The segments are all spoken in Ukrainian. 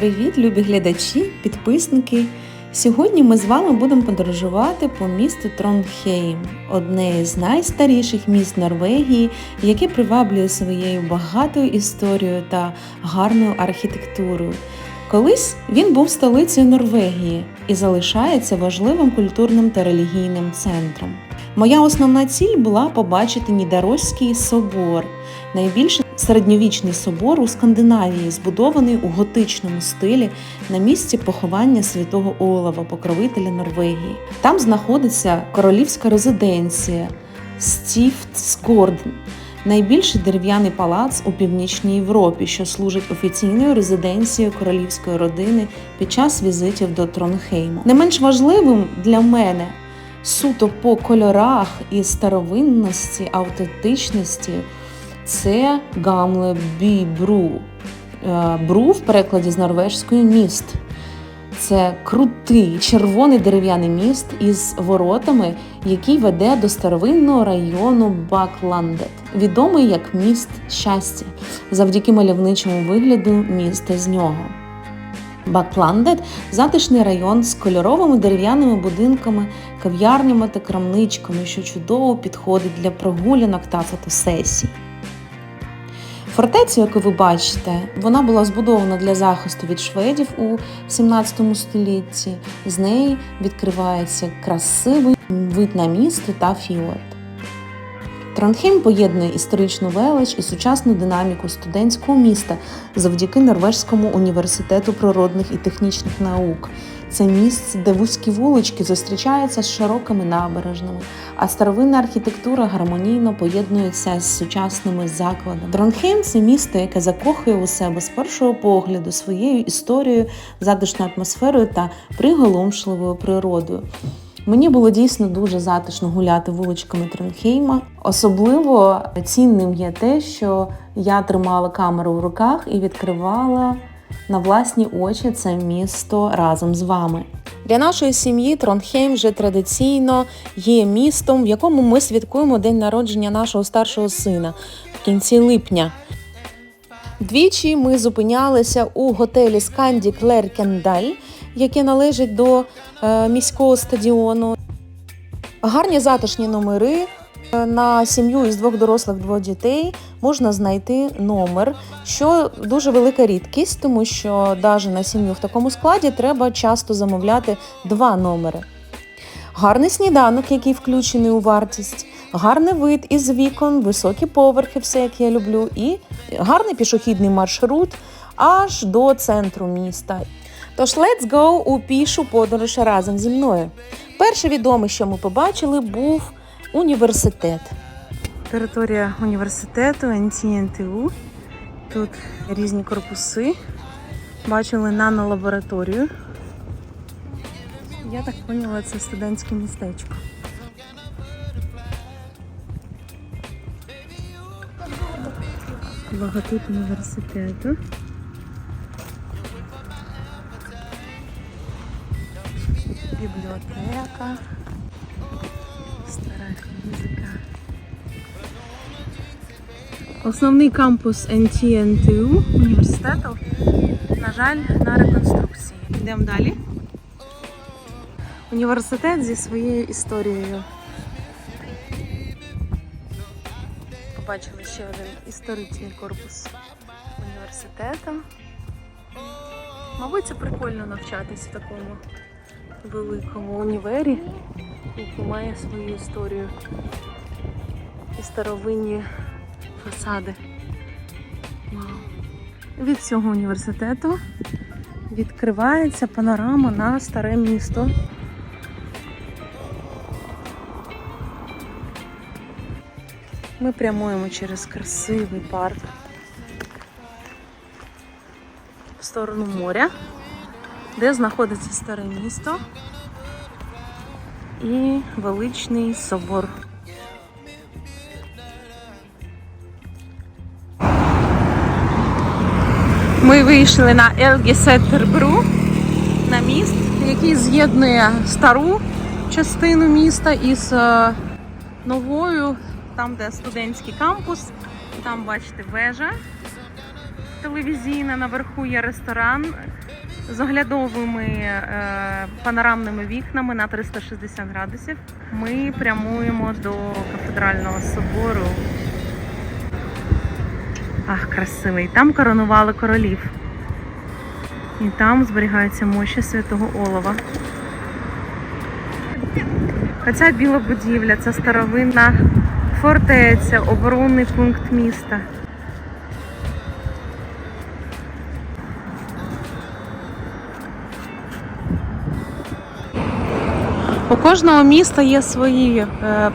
Привіт, любі глядачі, підписники. Сьогодні ми з вами будемо подорожувати по місту Тронхейм, одне з найстаріших міст Норвегії, яке приваблює своєю багатою історією та гарною архітектурою. Колись він був столицею Норвегії і залишається важливим культурним та релігійним центром. Моя основна ціль була побачити Нідорозький собор, найбільший середньовічний собор у Скандинавії, збудований у готичному стилі на місці поховання святого Олава, покровителя Норвегії. Там знаходиться королівська резиденція Стіфтскорден, найбільший дерев'яний палац у північній Європі, що служить офіційною резиденцією королівської родини під час візитів до Тронхейму. Не менш важливим для мене суто по кольорах і старовинності, автентичності це Гамле Бі Бру. Е, Бру в перекладі з норвежської міст. Це крутий червоний дерев'яний міст із воротами, який веде до старовинного району Бакландет, відомий як міст щастя, завдяки мальовничому вигляду міста з нього. Бакландет затишний район з кольоровими дерев'яними будинками, кав'ярнями та крамничками, що чудово підходить для прогулянок та фотосесій. Фортеця, яку ви бачите, вона була збудована для захисту від шведів у 17 столітті. З неї відкривається красивий вид на місто та фіорд. Тронхейм поєднує історичну велич і сучасну динаміку студентського міста завдяки Норвежському університету природних і технічних наук. Це місце, де вузькі вулички зустрічаються з широкими набережними, а старовинна архітектура гармонійно поєднується з сучасними закладами. Дронхейм це місто, яке закохує у себе з першого погляду своєю історією, затишною атмосферою та приголомшливою природою. Мені було дійсно дуже затишно гуляти вуличками Тронхейма. Особливо цінним є те, що я тримала камеру в руках і відкривала на власні очі це місто разом з вами. Для нашої сім'ї Тронхейм вже традиційно є містом, в якому ми святкуємо день народження нашого старшого сина в кінці липня. Двічі ми зупинялися у готелі Сканді Клеркендаль, яке належить до е, міського стадіону. Гарні затишні номери. На сім'ю із двох дорослих двох дітей можна знайти номер, що дуже велика рідкість, тому що навіть на сім'ю в такому складі треба часто замовляти два номери. Гарний сніданок, який включений у вартість, гарний вид із вікон, високі поверхи, все як я люблю, і гарний пішохідний маршрут аж до центру міста. Тож let's go у пішу подорож разом зі мною. Перше відоме, що ми побачили, був університет. Територія університету НТНТУ. Тут різні корпуси. Бачили нанолабораторію. Я так поняла, це студентське містечко. Логотип університету. Бібліотека. Основний кампус НТНТУ університету, на жаль, на реконструкції. Йдемо далі. Університет зі своєю історією. Побачили ще один історичний корпус університету. Мабуть, це прикольно навчатись в такому великому універі, який має свою історію і старовинні фасади. Від цього університету відкривається панорама на старе місто. Ми прямуємо через красивий парк в сторону моря, де знаходиться старе місто і величний собор. Ми вийшли на Елгісеттербру, на міст, який з'єднує стару частину міста із е, новою, там де студентський кампус, там бачите вежа телевізійна, наверху є ресторан з оглядовими е, панорамними вікнами на 360 градусів. Ми прямуємо до кафедрального собору. Ах, красивий. Там коронували королів. І там зберігаються мощі святого Олова. Оця біла будівля це старовинна фортеця, оборонний пункт міста. У кожного міста є свої е,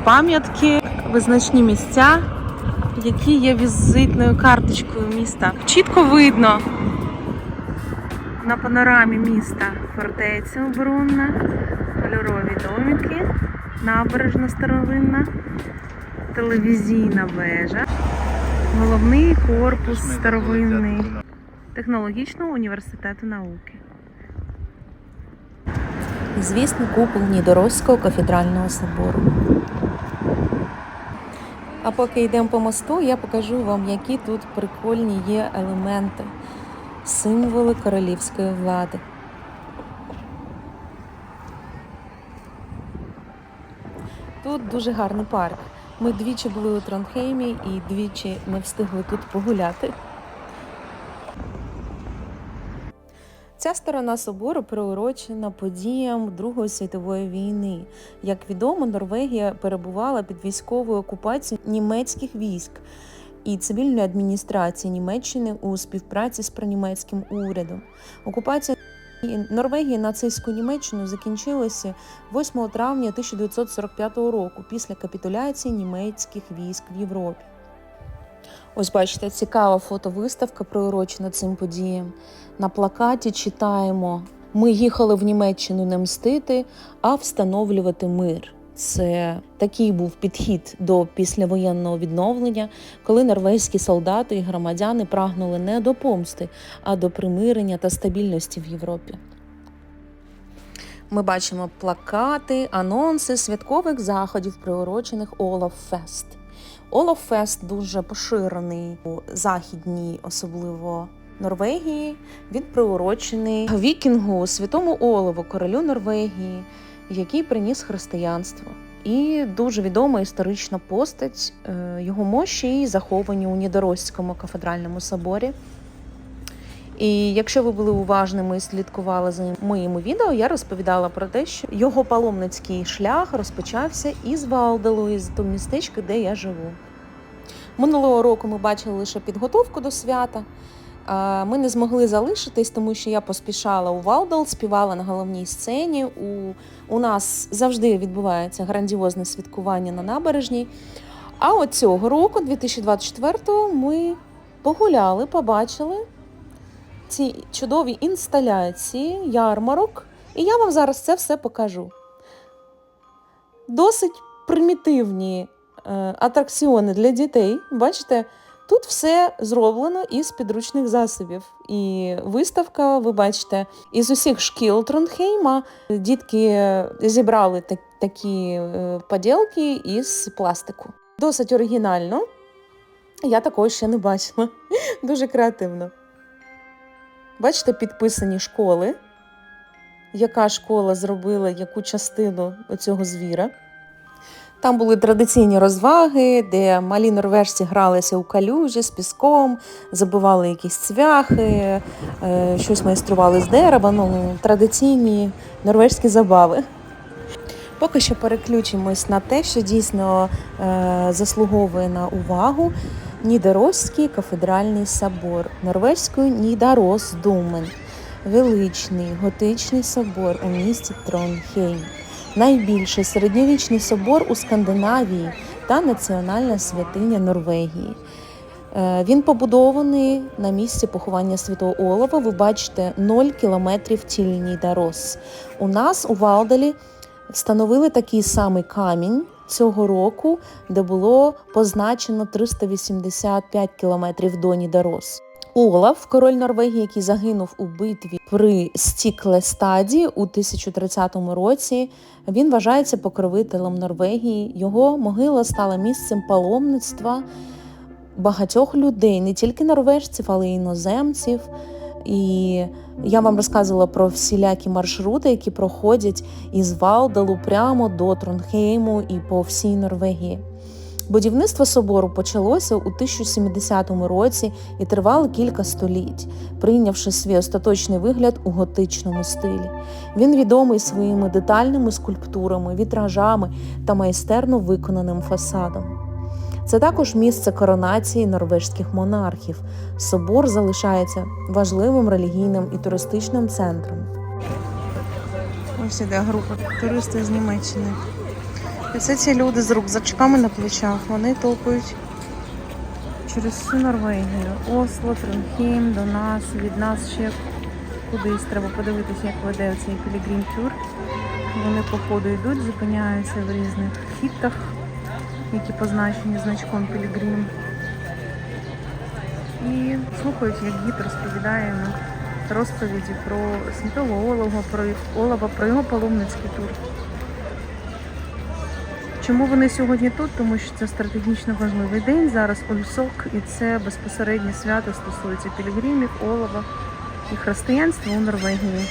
пам'ятки, визначні місця, які є візитною карточкою міста. Чітко видно на панорамі міста фортеця оборонна, кольорові домики, набережна старовинна, телевізійна вежа, головний корпус старовинний технологічного університету науки. Звісно, купол Нідорозького кафедрального собору. А поки йдемо по мосту, я покажу вам, які тут прикольні є елементи, символи королівської влади. Тут дуже гарний парк. Ми двічі були у Тронхеймі і двічі не встигли тут погуляти. Ця сторона собору приурочена подіям Другої світової війни. Як відомо, Норвегія перебувала під військовою окупацією німецьких військ і цивільної адміністрації Німеччини у співпраці з пронімецьким урядом. Окупація Норвегії нацистську Німеччину закінчилася 8 травня 1945 року після капітуляції німецьких військ в Європі. Ось бачите, цікава фотовиставка приурочена цим подіям. На плакаті читаємо: Ми їхали в Німеччину не мстити, а встановлювати мир. Це такий був підхід до післявоєнного відновлення, коли норвезькі солдати і громадяни прагнули не до помсти, а до примирення та стабільності в Європі. Ми бачимо плакати, анонси святкових заходів, приурочених Олаф Фест. Олаф Фест дуже поширений у західній, особливо Норвегії. Він приурочений вікінгу святому Олову, королю Норвегії, який приніс християнство. І дуже відома історична постать е, його мощі заховані у Нідорозькому кафедральному соборі. І якщо ви були уважними і слідкували за моїми відео, я розповідала про те, що його паломницький шлях розпочався із Валделу, із того містечка, де я живу. Минулого року ми бачили лише підготовку до свята. Ми не змогли залишитись, тому що я поспішала у Валдал, співала на головній сцені. У, у нас завжди відбувається грандіозне святкування на набережній. А от цього року, 2024-го, ми погуляли, побачили ці чудові інсталяції, ярмарок, і я вам зараз це все покажу. Досить примітивні атракціони для дітей. Бачите, тут все зроблено із підручних засобів. І виставка, ви бачите, із усіх шкіл Тронхейма дітки зібрали так, такі е, поділки із пластику. Досить оригінально. Я такого ще не бачила. Дуже креативно. Бачите, підписані школи. Яка школа зробила яку частину цього звіра? Там були традиційні розваги, де малі норвежці гралися у калюжі з піском, забивали якісь цвяхи, е, щось майстрували з дерева. Ну, традиційні норвежські забави. Поки що переключимось на те, що дійсно е, заслуговує на увагу. Нідерозький кафедральний собор, норвезькою Нідаросдумен, величний готичний собор у місті Тронхейм, найбільший середньовічний собор у Скандинавії та національна святиня Норвегії. Е, Він побудований на місці поховання святого Олова. Ви бачите 0 кілометрів тіль Нідарос. У нас у Валдалі встановили такий самий камінь цього року, де було позначено 385 кілометрів до Нідорос. Олаф, король Норвегії, який загинув у битві при Стіклестаді у 1030 році, він вважається покровителем Норвегії. Його могила стала місцем паломництва багатьох людей, не тільки норвежців, але й іноземців. І я вам розказувала про всілякі маршрути, які проходять із Валдалу прямо до Тронхейму і по всій Норвегії. Будівництво собору почалося у 1070 році і тривало кілька століть, прийнявши свій остаточний вигляд у готичному стилі. Він відомий своїми детальними скульптурами, вітражами та майстерно виконаним фасадом. Це також місце коронації норвежських монархів. Собор залишається важливим релігійним і туристичним центром. Ось іде група туристів з Німеччини. І це ці люди з рюкзачками на плечах. Вони топають через всю Норвегію. Осло, Тронхейм, до нас, від нас ще кудись. Треба подивитися, як веде цей пілігрім тур. Вони по ходу йдуть, зупиняються в різних хіттах, які позначені значком Пілігрім. І слухають, як гід розповідає розповіді про святого Олова, про Олова, про його паломницький тур. Чому вони сьогодні тут? Тому що це стратегічно важливий день. Зараз Ольсок, і це безпосереднє свято стосується пілігримів, олова і християнства у Норвегії.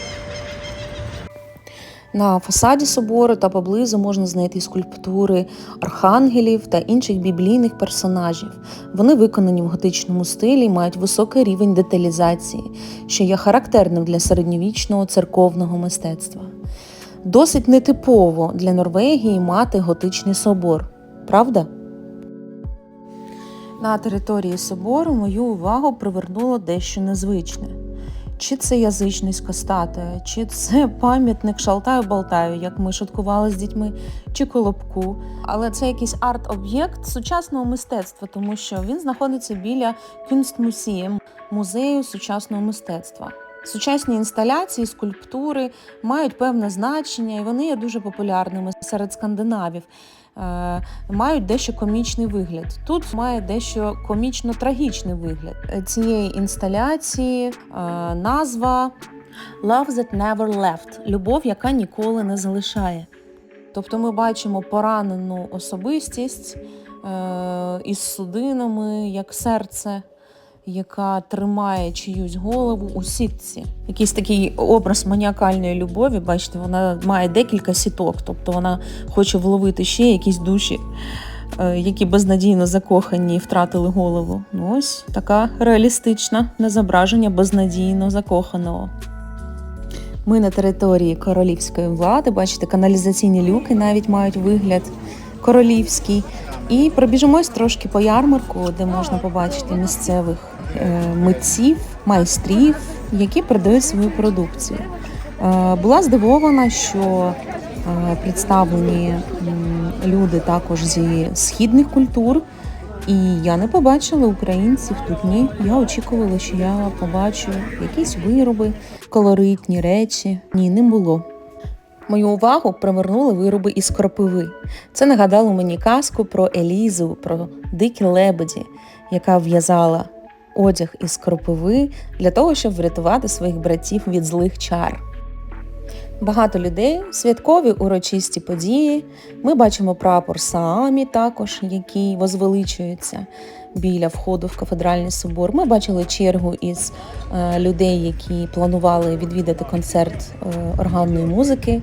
На фасаді собору та поблизу можна знайти скульптури архангелів та інших біблійних персонажів. Вони виконані в готичному стилі, і мають високий рівень деталізації, що є характерним для середньовічного церковного мистецтва. Досить нетипово для Норвегії мати готичний собор, правда? На території собору мою увагу привернуло дещо незвичне. Чи це язичницька статуя, чи це пам'ятник Шалтаю-Балтаю, як ми шуткували з дітьми, чи колобку. Але це якийсь арт-об'єкт сучасного мистецтва, тому що він знаходиться біля Кюнстмусієм, музею сучасного мистецтва. Сучасні інсталяції, скульптури мають певне значення, і вони є дуже популярними серед скандинавів. Е, Мають дещо комічний вигляд. Тут має дещо комічно-трагічний вигляд Е, цієї інсталяції. е, Назва Love that never left любов, яка ніколи не залишає. Тобто ми бачимо поранену особистість із судинами, як серце, яка тримає чиюсь голову у сітці. Якийсь такий образ маніакальної любові. Бачите, вона має декілька сіток, тобто вона хоче вловити ще якісь душі, е, які безнадійно закохані і втратили голову. Ну ось така реалістична на зображення безнадійно закоханого. Ми на території королівської влади, бачите, каналізаційні люки навіть мають вигляд королівський. І пробіжимось трошки по ярмарку, де можна побачити місцевих митців, майстрів, які продають свою продукцію. Е, Була здивована, що е, представлені люди також зі східних культур. І я не побачила українців тут. Ні, я очікувала, що я побачу якісь вироби, колоритні речі. Ні, не було. Мою увагу привернули вироби із кропиви. Це нагадало мені казку про Елізу, про дикі лебеді, яка в'язала одяг із кропиви для того, щоб врятувати своїх братів від злих чар. Багато людей, святкові урочисті події. Ми бачимо прапор Саамі також, який возвеличується біля входу в кафедральний собор. Ми бачили чергу із е, людей, які планували відвідати концерт е, органної музики.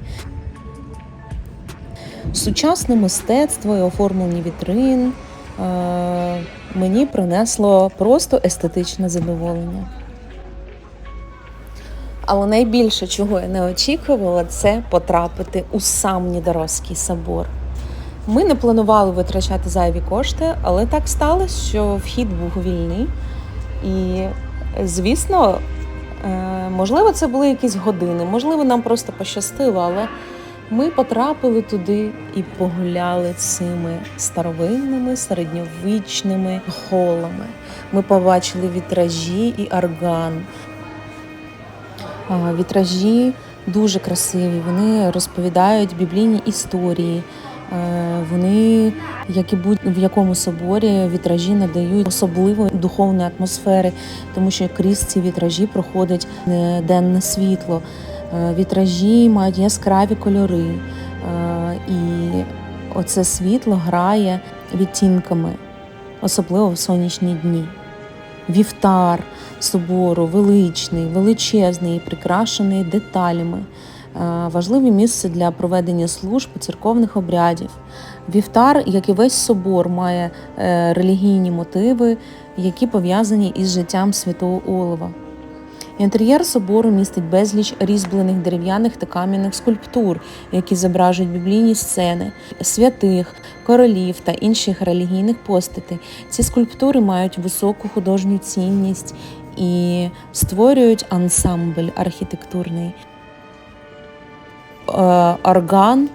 Сучасне мистецтво і оформлені вітрин е, мені принесло просто естетичне задоволення. Але найбільше, чого я не очікувала, це потрапити у сам Нідорозький собор. Ми не планували витрачати зайві кошти, але так сталося, що вхід був вільний. І, звісно, е, можливо, це були якісь години, можливо, нам просто пощастило, але ми потрапили туди і погуляли цими старовинними середньовічними холами. Ми побачили вітражі і орган. Вітражі дуже красиві, вони розповідають біблійні історії. Е, Вони, як і будь-в якому соборі, вітражі надають особливої духовної атмосфери, тому що крізь ці вітражі проходить е, денне світло. Е, Вітражі мають яскраві кольори, е, і оце світло грає відтінками. особливо в сонячні дні. Вівтар собору величний, величезний і прикрашений деталями. Е, Важливе місце для проведення служб церковних обрядів. Вівтар, як і весь собор, має релігійні мотиви, які пов'язані із життям святого Олова. Інтер'єр собору містить безліч різьблених дерев'яних та кам'яних скульптур, які зображують біблійні сцени, святих, королів та інших релігійних постатей. Ці скульптури мають високу художню цінність і створюють ансамбль архітектурний. Е, Орган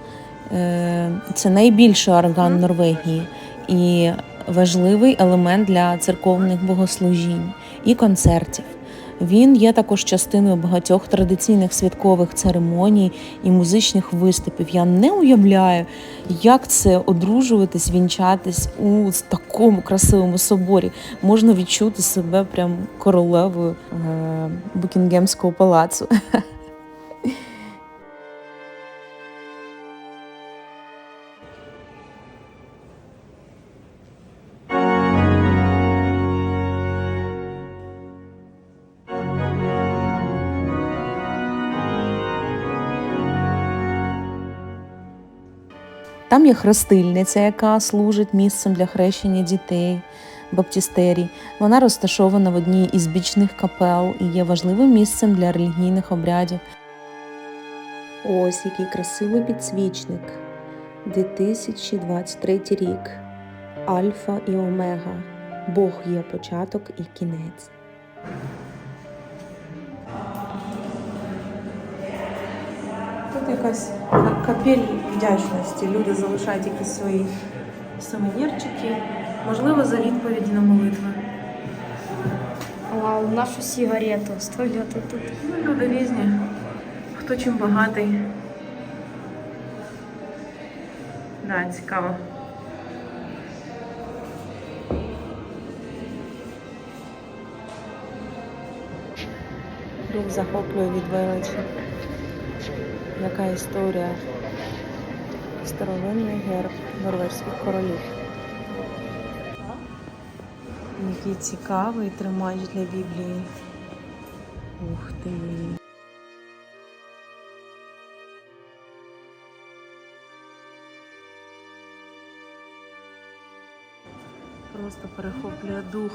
е, це найбільший орган Норвегії і важливий елемент для церковних богослужінь і концертів. Він є також частиною багатьох традиційних святкових церемоній і музичних виступів. Я не уявляю, як це одружуватись, вінчатись у такому красивому соборі. Можна відчути себе прям королевою е, Букінгемського палацу. Там є хрестильниця, яка служить місцем для хрещення дітей, баптістерій. Вона розташована в одній із бічних капел і є важливим місцем для релігійних обрядів. Ось який красивий підсвічник. 2023 рік. Альфа і Омега. Бог є початок і кінець. Якась капель вдячності. Люди залишають якісь свої сувенірчики, можливо, за відповіді на молитви. Вау, нашу сигарету оставляти тут. Ну, люди різні. Хто чим багатий. Да, цікаво. Дух захоплює від величі. Яка історія? Старовинний герб норвезьких королів. Який цікавий тримач для Біблії. Ух ти. Просто перехоплює дух.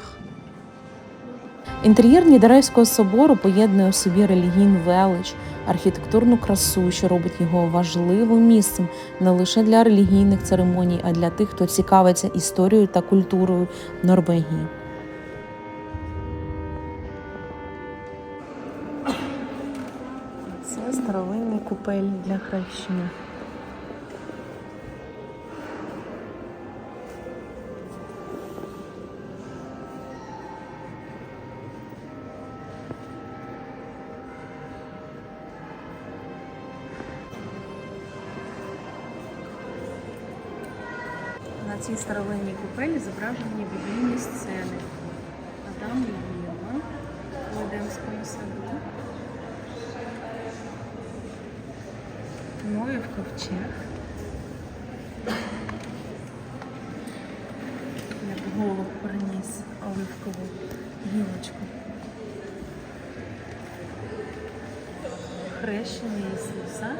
Інтер'єр Нідарейського собору поєднує у собі релігійну велич, архітектурну красу, що робить його важливим місцем не лише для релігійних церемоній, а для тих, хто цікавиться історією та культурою Норвегії. Це старовинний купель для хрещення. Цій старовинній купелі зображені біблійні сцени. Адам і Єва у Едемському саду. Ноїв ковчег. Як Голуб приніс оливкову гілочку. Хрещення Ісуса.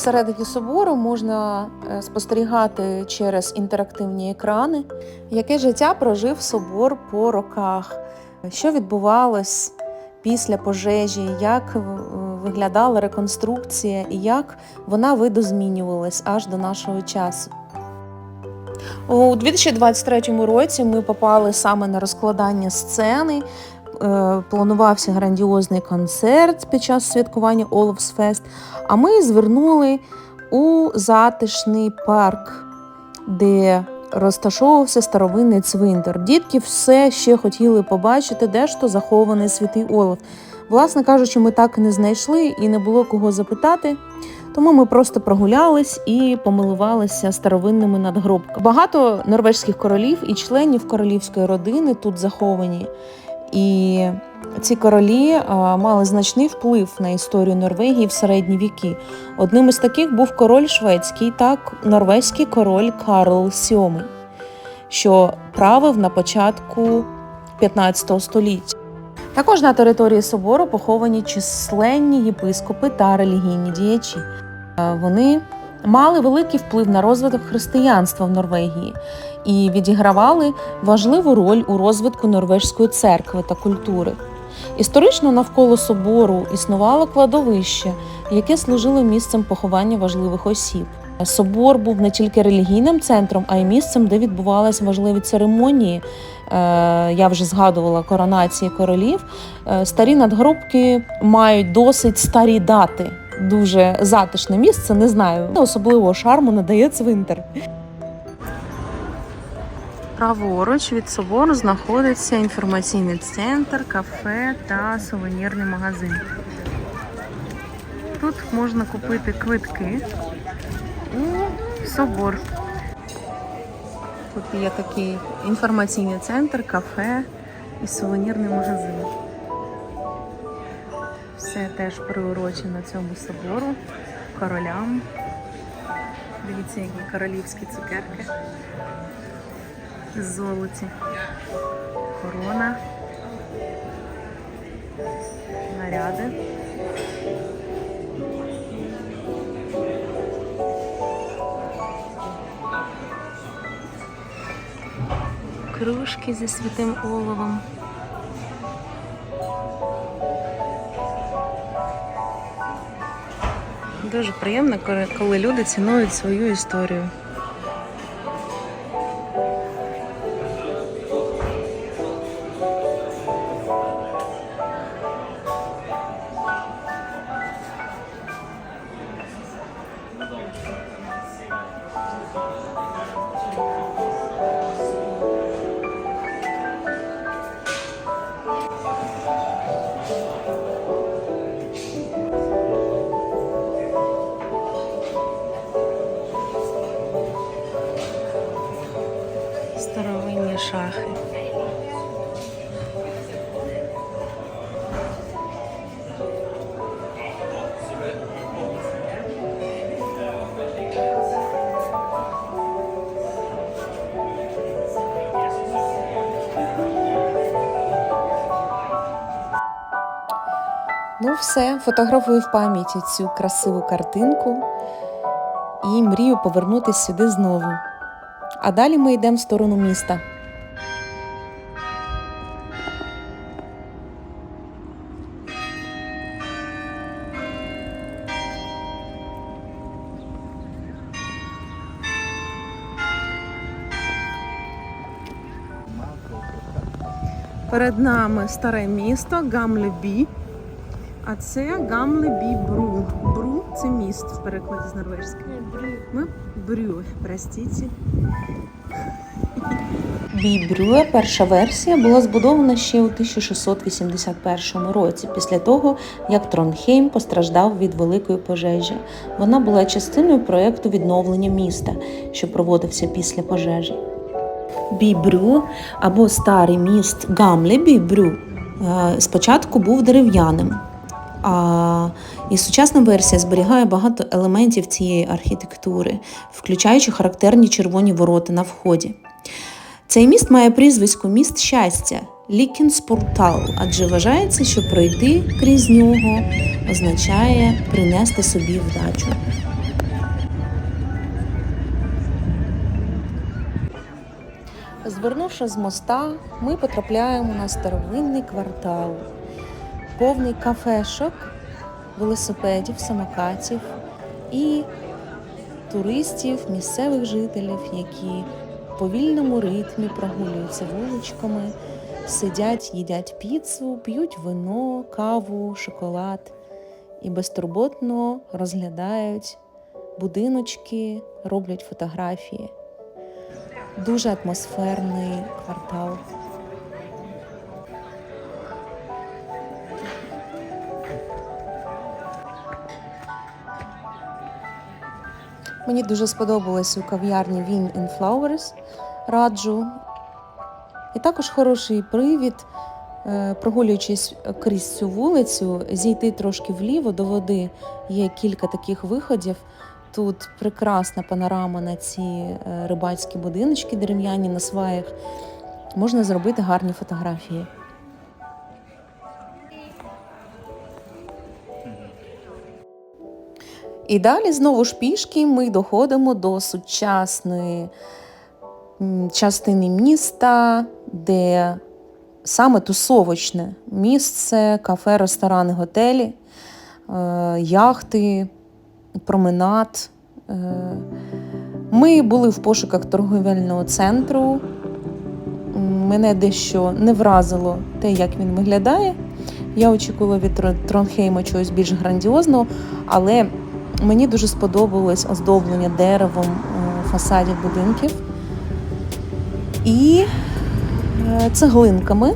Всередині собору можна е, спостерігати через інтерактивні екрани, яке життя прожив собор по роках, що відбувалось після пожежі, як виглядала реконструкція і як вона видозмінювалась аж до нашого часу. У 2023 році ми попали саме на розкладання сцени. Е, Планувався грандіозний концерт під час святкування Оловсфест, а ми звернули у затишний парк, де розташовувався старовинний цвинтар. Дітки все ще хотіли побачити, де ж то захований святий Олов. Власне кажучи, ми так не знайшли і не було кого запитати. Тому ми просто прогулялись і помилувалися старовинними надгробками. Багато норвежських королів і членів королівської родини тут заховані. І ці королі е, мали значний вплив на історію Норвегії в середні віки. Одним із таких був король шведський та норвезький король Карл VII, що правив на початку 15 століття. Також на території собору поховані численні єпископи та релігійні діячі. Е, Вони мали великий вплив на розвиток християнства в Норвегії і відігравали важливу роль у розвитку норвежської церкви та культури. Історично навколо собору існувало кладовище, яке служило місцем поховання важливих осіб. Собор був не тільки релігійним центром, а й місцем, де відбувалися важливі церемонії. Е, Я вже згадувала коронації королів. Е, Старі надгробки мають досить старі дати. Дуже затишне місце, не знаю. Особливого шарму надає цвинтар. Праворуч від собору знаходиться інформаційний центр, кафе та сувенірний магазин. Тут можна купити квитки у собор. Тут є такий інформаційний центр, кафе і сувенірний магазин. Все теж приурочено цьому собору, королям. Дивіться, які королівські цукерки золоті. Корона. Наряди. Кружки зі святим оловом. Дуже приємно, коли- люди цінують свою історію. Ну, все, фотографую в пам'яті цю красиву картинку і мрію повернутися сюди знову. А далі ми йдемо в сторону міста. Перед нами старе місто Гамлебі. А це Гамлебі Бру. Бру це міст в перекладі з норвежської. Ми Брю, простите. Бібрюе, перша версія, була збудована ще у 1681 році, після того, як Тронхейм постраждав від великої пожежі. Вона була частиною проєкту відновлення міста, що проводився після пожежі. Бібрю або старий міст Гамле Бібрю е, спочатку був дерев'яним. А і сучасна версія зберігає багато елементів цієї архітектури, включаючи характерні червоні ворота на вході. Цей міст має прізвисько міст щастя Лікінспортал, адже вважається, що пройти крізь нього означає принести собі вдачу. Звернувши з моста, ми потрапляємо на старовинний квартал, повний кафешок, велосипедів, самокатів і туристів, місцевих жителів, які в повільному ритмі прогулюються вуличками, сидять, їдять піцу, п'ють вино, каву, шоколад і безтурботно розглядають будиночки, роблять фотографії. Дуже атмосферний квартал. Мені дуже сподобалось у кав'ярні Win and Flowers. Раджу. І також хороший привід Е, Прогулюючись крізь цю вулицю, зійти трошки вліво до води. Є кілька таких виходів. Тут прекрасна панорама на ці е, рибацькі будиночки дерев'яні на сваях. Можна зробити гарні фотографії. І далі знову ж пішки ми доходимо до сучасної частини міста, де саме тусовочне місце, кафе, ресторани, готелі, е, яхти, променад. Е, Ми були в пошуках торговельного центру. Мене дещо не вразило те, як він виглядає. Я очікувала від Тро- Тронхейма чогось більш грандіозного, але мені дуже сподобалось оздоблення деревом е, фасадів будинків і е, цеглинками.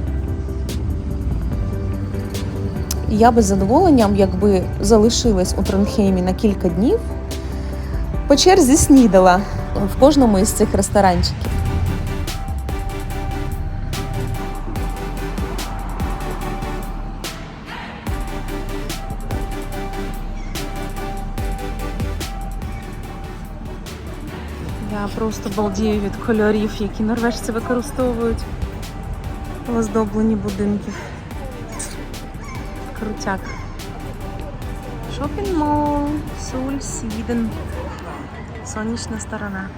Я би з задоволенням, якби залишилась у Тронхеймі на кілька днів, по черзі снідала в кожному із цих ресторанчиків. Просто балдію від кольорів, які норвежці використовують в оздобленні будинків. Крутяк. Шопінг мол, Суль, Сіден. Сонячна сторона.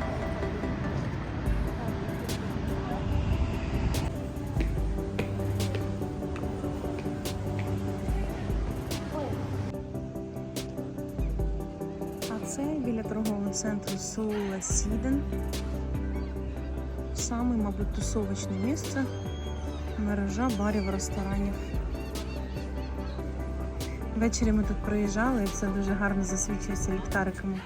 Сула Сіден. Саме, мабуть, тусовочне місце. Мережа барів, ресторанів. Ввечері ми тут приїжджали і все дуже гарно засвічується ліхтариками.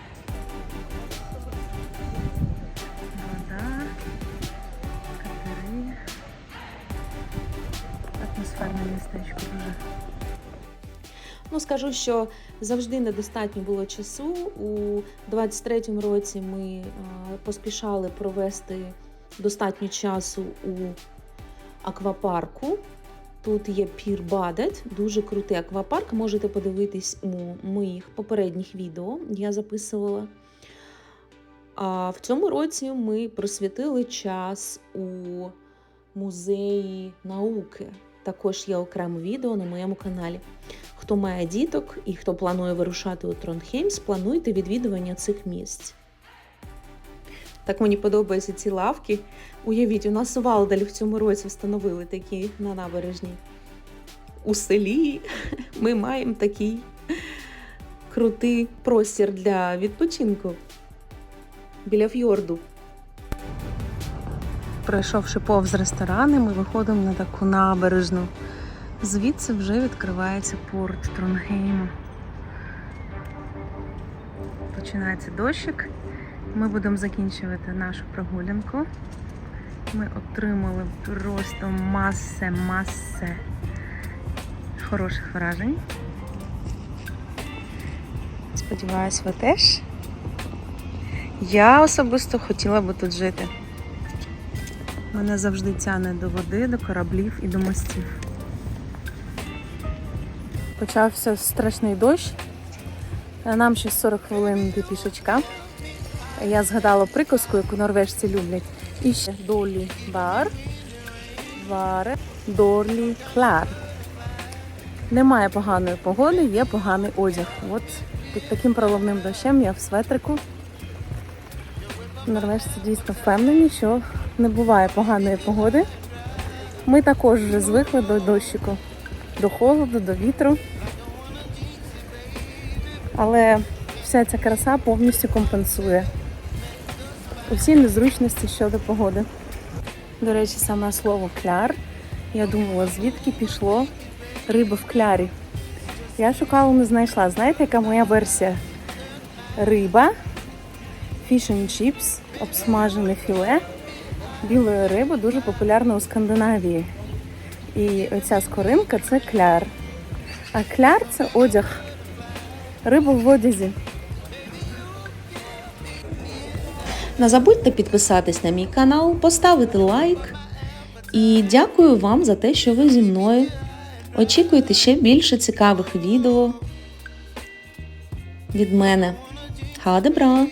Скажу, що завжди недостатньо було часу. У 23-му році ми е, поспішали провести достатньо часу у аквапарку. Тут є Пір Бадет, дуже крутий аквапарк. Можете подивитись у моїх попередніх відео. Я записувала. А в цьому році ми присвятили час у музеї науки. Також є окреме відео на моєму каналі. Хто має діток і хто планує вирушати у Тронхейм, сплануйте відвідування цих місць. Так мені подобаються ці лавки. Уявіть, у нас у Валдалі в цьому році встановили такі на набережній. У селі ми маємо такий крутий простір для відпочинку біля фьорду. Пройшовши повз ресторани, ми виходимо на таку набережну. Звідси вже відкривається порт Тронгейму. Починається дощик. Ми будемо закінчувати нашу прогулянку. Ми отримали просто масе, масе хороших вражень. Сподіваюсь, ви теж. Я особисто хотіла би тут жити. Мене завжди тягне до води, до кораблів і до мостів. Почався страшний дощ. Нам ще 40 хвилин до пішочка. Я згадала приказку, яку норвежці люблять. І ще долі бар, варе, дорлі клар. Немає поганої погоди, є поганий одяг. От під таким проливним дощем я в светрику. Норвежці дійсно впевнені, що не буває поганої погоди. Ми також вже звикли до дощику, до холоду, до вітру. Але вся ця краса повністю компенсує усі незручності щодо погоди. До речі, саме слово кляр. Я думала, звідки пішло риба в клярі. Я шукала, не знайшла. Знаєте, яка моя версія? Риба, and chips, обсмажене філе білої риби дуже популярна у Скандинавії. І оця скоринка це кляр. А кляр це одяг. Риба в одязі. Не забудьте підписатись на мій канал, поставити лайк І дякую вам за те, що ви зі мною. Очікуйте ще більше цікавих відео від мене. Хадебра!